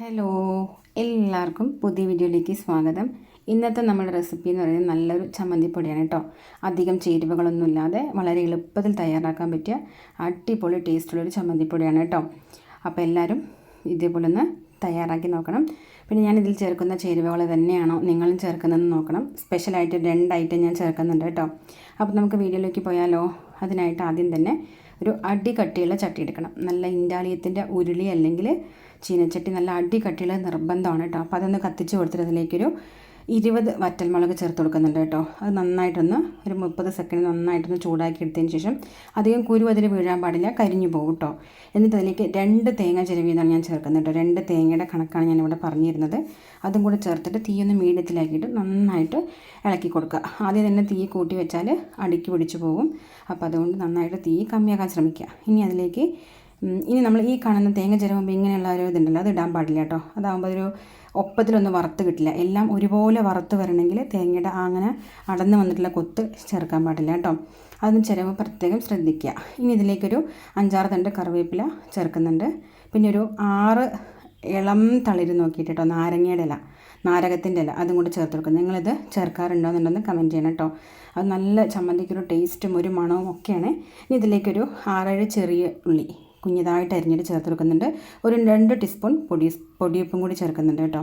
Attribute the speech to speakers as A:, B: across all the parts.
A: Hello എല്ലാവർക്കും പുതിയ വീഡിയോയിലേക്ക് സ്വാഗതം. ഇന്നത്തെ നമ്മുടെ റെസിപ്പി എന്ന് പറയുന്നത് നല്ലൊരു ചമ്മന്തിപ്പൊടിയാണ് കേട്ടോ. അധികം ചേരുവകളൊന്നും ഇല്ലാതെ വളരെ എളുപ്പത്തിൽ തയ്യാറാക്കാൻ പറ്റിയ അടിപൊളി ടേസ്റ്റുള്ളൊരു ചമ്മന്തിപ്പൊടിയാണ് കേട്ടോ. അപ്പോൾ എല്ലാവരും ഇതേപോലെ ഒന്ന് തയ്യാറാക്കി നോക്കണം. പിന്നെ ഞാൻ ഇതിൽ ചേർക്കുന്ന ചേരുവകൾ തന്നെയാണോ നിങ്ങളും ചേർക്കുന്നതെന്ന് നോക്കണം. സ്പെഷ്യലായിട്ട് രണ്ട് ഐറ്റം ഞാൻ ചേർക്കുന്നുണ്ട് കേട്ടോ. അപ്പോൾ നമുക്ക് വീഡിയോയിലേക്ക് പോയാലോ? അതിനായിട്ട് ആദ്യം തന്നെ ഒരു അടി കട്ടിയുള്ള ചട്ടി എടുക്കണം. നല്ല ഇൻഡാലിയത്തിന്റെ ഉരുളി അല്ലെങ്കിൽ ചീനച്ചട്ടി നല്ല അടി കട്ടിയുള്ള നിർബന്ധമാണ് കേട്ടോ. അപ്പോൾ അതൊന്ന് കത്തിച്ച് കൊടുത്തിട്ട് അതിലേക്കൊരു ഇരുപത് വറ്റൽമുളക് ചേർത്ത് കൊടുക്കുന്നുണ്ട് കേട്ടോ. അത് നന്നായിട്ടൊന്ന് ഒരു മുപ്പത് സെക്കൻഡ് നന്നായിട്ടൊന്ന് ചൂടാക്കി എടുത്തതിന് ശേഷം അധികം കുരു അതിൽ വീഴാൻ പാടില്ല കരിഞ്ഞു പോകും കേട്ടോ. എന്നിട്ട് അതിലേക്ക് രണ്ട് തേങ്ങ ചിരവിയതാണ് ഞാൻ ചേർക്കുന്നത് കേട്ടോ. രണ്ട് തേങ്ങയുടെ കണക്കാണ് ഞാൻ ഇവിടെ പറഞ്ഞിരുന്നത്. അതും കൂടെ ചേർത്തിട്ട് തീയൊന്ന് മീഡിയത്തിലാക്കിയിട്ട് നന്നായിട്ട് ഇളക്കി കൊടുക്കുക. ആദ്യം തന്നെ തീ കൂട്ടി വെച്ചാൽ അടുക്കി പിടിച്ചു പോകും. അപ്പോൾ അതുകൊണ്ട് നന്നായിട്ട് തീ കമ്മിയാക്കാൻ ശ്രമിക്കുക. ഇനി അതിലേക്ക് ഇനി നമ്മൾ ഈ കാണുന്ന തേങ്ങ ചിരവുമ്പോൾ ഇങ്ങനെയുള്ള ഒരു ഇതുണ്ടല്ലോ അത് ഇടാൻ പാടില്ല കേട്ടോ അതാകുമ്പോൾ ഒരു ഒപ്പത്തിലൊന്നും വറുത്ത് കിട്ടില്ല. എല്ലാം ഒരുപോലെ വറുത്ത് വരണമെങ്കിൽ തേങ്ങയുടെ അങ്ങനെ അടന്ന് വന്നിട്ടുള്ള കൊത്ത് ചേർക്കാൻ പാടില്ല കേട്ടോ അതും ചിലവ് പ്രത്യേകം ശ്രദ്ധിക്കുക. ഇനി ഇതിലേക്കൊരു അഞ്ചാറ് തണ്ട് കറിവേപ്പില ചേർക്കുന്നുണ്ട്. പിന്നെ ഒരു ആറ് ഇളം തളിര് നോക്കിയിട്ട് കേട്ടോ നാരങ്ങയുടെ ഇല നാരകത്തിന്റെ ഇല അതും കൂടി ചേർത്ത് കൊടുക്കുന്നത് നിങ്ങളിത് ചേർക്കാറുണ്ടോ എന്നുണ്ടെന്ന് കമന്റ് ചെയ്യണം കേട്ടോ അത് നല്ല ചമ്മന്തിക്കൊരു ടേസ്റ്റും ഒരു മണവും ഒക്കെയാണ്. ഇനി ഇതിലേക്കൊരു ആറേഴ് ചെറിയ ഉള്ളി കുഞ്ഞിതായിട്ട് അരിഞ്ഞിട്ട് ചേർത്ത് കൊടുക്കുന്നുണ്ട് ഒരു രണ്ട് ടീസ്പൂൺ പൊടി പൊടിയപ്പും കൂടി ചേർക്കുന്നുണ്ട് കേട്ടോ.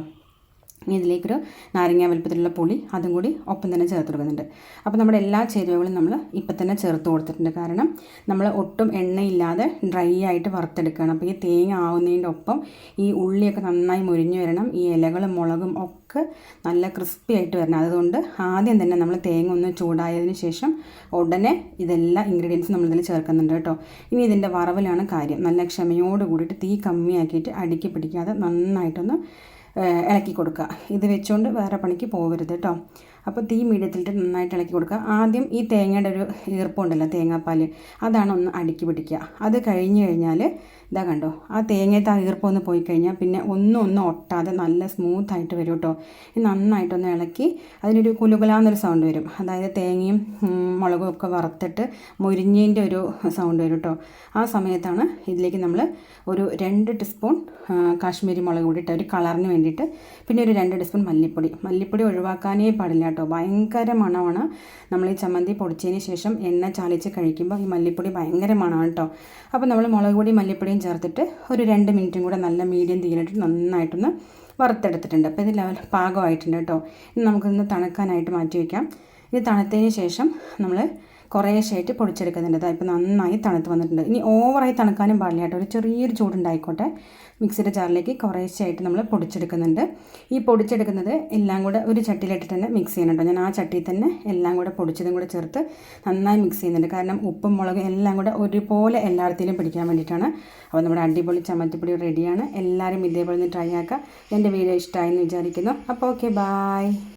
A: ഇതിലേക്കൊരു നാരങ്ങ വലുപ്പത്തിലുള്ള പുളി അതും കൂടി ഒപ്പം തന്നെ ചേർത്ത് കൊടുക്കുന്നുണ്ട്. അപ്പോൾ നമ്മുടെ എല്ലാ ചേരുവകളും നമ്മൾ ഇപ്പം തന്നെ ചേർത്ത് കൊടുത്തിട്ടുണ്ട്. കാരണം നമ്മൾ ഒട്ടും എണ്ണയില്ലാതെ ഡ്രൈ ആയിട്ട് വറുത്തെടുക്കുകയാണ്. അപ്പോൾ ഈ തേങ്ങ ആവുന്നതിന്റെ ഒപ്പം ഈ ഉള്ളിയൊക്കെ നന്നായി മുരിഞ്ഞു വരണം. ഈ ഇലകളും മുളകും ഒക്കെ നല്ല ക്രിസ്പി ആയിട്ട് വരണം. അതുകൊണ്ട് ആദ്യം തന്നെ നമ്മൾ തേങ്ങ ഒന്ന് ചൂടായതിന് ശേഷം ഉടനെ ഇതെല്ലാം ഇൻഗ്രീഡിയൻസ് നമ്മളിതിൽ ചേർക്കുന്നുണ്ട് കേട്ടോ. ഇനി ഇതിന്റെ വറവിലാണ് കാര്യം. നല്ല ക്ഷമയോട് കൂടിയിട്ട് തീ കമ്മിയാക്കിയിട്ട് അടുക്കി പിടിക്കാതെ നന്നായിട്ടൊന്ന് ഇളക്കി കൊടുക്കുക. ഇത് വെച്ചുകൊണ്ട് വേറെ പണിക്ക് പോകരുത് കേട്ടോ അപ്പോൾ തീ മീഡിയത്തിലിട്ട് നന്നായിട്ട് ഇളക്കി കൊടുക്കുക. ആദ്യം ഈ തേങ്ങയുടെ ഒരു ഈർപ്പമുണ്ടല്ലോ തേങ്ങാപ്പാൽ അതാണ് ഒന്ന് അടുക്കി പിടിക്കുക. അത് കഴിഞ്ഞ് കഴിഞ്ഞാൽ ഇതാ കണ്ടോ ആ തേങ്ങയത്തെ ആ ഈർപ്പം പോയി കഴിഞ്ഞാൽ പിന്നെ ഒന്നും ഒന്നും ഒട്ടാതെ നല്ല സ്മൂത്തായിട്ട് വരും കേട്ടോ നന്നായിട്ടൊന്ന് ഇളക്കി അതിനൊരു കുലുകുലാന്നൊരു സൗണ്ട് വരും. അതായത് തേങ്ങയും മുളകും ഒക്കെ വറുത്തിട്ട് മുരിഞ്ഞതിന്റെ ഒരു സൗണ്ട് വരും കേട്ടോ ആ സമയത്താണ് ഇതിലേക്ക് നമ്മൾ ഒരു രണ്ട് ടീസ്പൂൺ കാശ്മീരി മുളക് കൂടിയിട്ട് ഒരു കളറിന് വേണ്ടിയിട്ട്. പിന്നെ ഒരു രണ്ട് ടീസ്പൂൺ മല്ലിപ്പൊടി. മല്ലിപ്പൊടി ഒഴിവാക്കാനേ പാടില്ല കേട്ടോ. ഭയങ്കര മണമാണ്. നമ്മൾ ഈ ചമ്മന്തി പൊടിച്ചതിന് ശേഷം എണ്ണ ചാലിച്ച് കഴിക്കുമ്പോൾ ഈ മല്ലിപ്പൊടി ഭയങ്കര മണമാണ് കേട്ടോ. അപ്പോൾ നമ്മൾ മുളക് പൊടി മല്ലിപ്പൊടിയും ചേർത്തിട്ട് ഒരു രണ്ട് മിനിറ്റും കൂടെ നല്ല മീഡിയം തീയിലിട്ട് നന്നായിട്ടൊന്ന് വറുത്തെടുത്തിട്ടുണ്ട്. അപ്പോൾ ഇത് ലെവൽ പാകമായിട്ടുണ്ട് കേട്ടോ. ഇനി നമുക്കൊന്ന് തണുക്കാനായിട്ട് മാറ്റി വയ്ക്കാം. ഇത് തണുത്തതിന് ശേഷം നമ്മൾ കുറേശ്ശായിട്ട് പൊടിച്ചെടുക്കുന്നുണ്ട്. ഇപ്പോൾ നന്നായി തണുത്ത് വന്നിട്ടുണ്ട്. ഇനി ഓവറായി തണുക്കാനും പാടില്ല കേട്ടോ ഒരു ചെറിയൊരു ചൂടുണ്ടായിക്കോട്ടെ. മിക്സിയുടെ ജാറിലേക്ക് കുറേശ്ശായിട്ട് നമ്മൾ പൊടിച്ചെടുക്കുന്നുണ്ട്. ഈ പൊടിച്ചെടുക്കുന്നത് എല്ലാം കൂടെ ഒരു ചട്ടിയിലിട്ടിട്ട് തന്നെ മിക്സ് ചെയ്യുന്നുണ്ട് ഞാൻ ആ ചട്ടിയിൽ തന്നെ എല്ലാം കൂടെ പൊടിച്ചതും കൂടെ ചേർത്ത് നന്നായി മിക്സ് ചെയ്യുന്നുണ്ട്. കാരണം ഉപ്പും മുളകും എല്ലാം കൂടെ ഒരുപോലെ എല്ലായിടത്തിലും പിടിക്കാൻ വേണ്ടിയിട്ടാണ്. അപ്പോൾ നമ്മുടെ അടിപൊളി ചമ്മത്തിപ്പൊടി റെഡിയാണ്. എല്ലാവരും ഇതേപോലെ ഒന്ന് ട്രൈ ആക്കുക. എന്റെ വീഡിയോ ഇഷ്ടമായി എന്ന് വിചാരിക്കുന്നു. അപ്പോൾ ഓക്കെ ബായ്